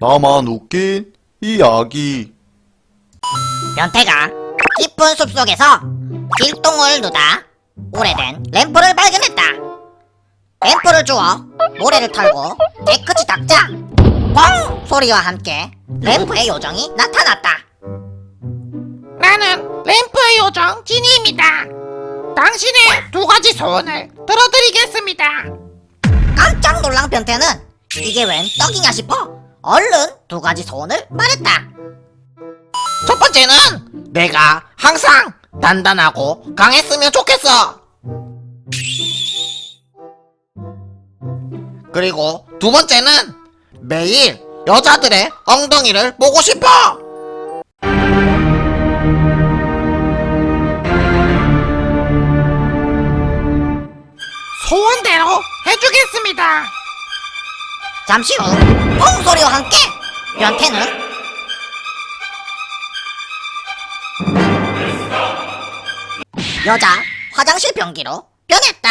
나만 웃긴 이야기. 변태가 깊은 숲속에서 길동을 누다 오래된 램프를 발견했다. 램프를 주워 모래를 털고 깨끗이 닦자 뻥 소리와 함께 램프의 요정이 나타났다. 나는 램프의 요정 지니입니다. 당신의 두 가지 소원을 들어드리겠습니다. 깜짝 놀란 변태는 이게 웬 떡이냐 싶어 얼른 두 가지 소원을 말했다. 첫 번째는 내가 항상 단단하고 강했으면 좋겠어. 그리고 두 번째는 매일 여자들의 엉덩이를 보고 싶어. 소원대로 해주겠습니다. 잠시 후펑 소리와 함께 변태는 여자 화장실 변기로 변했다.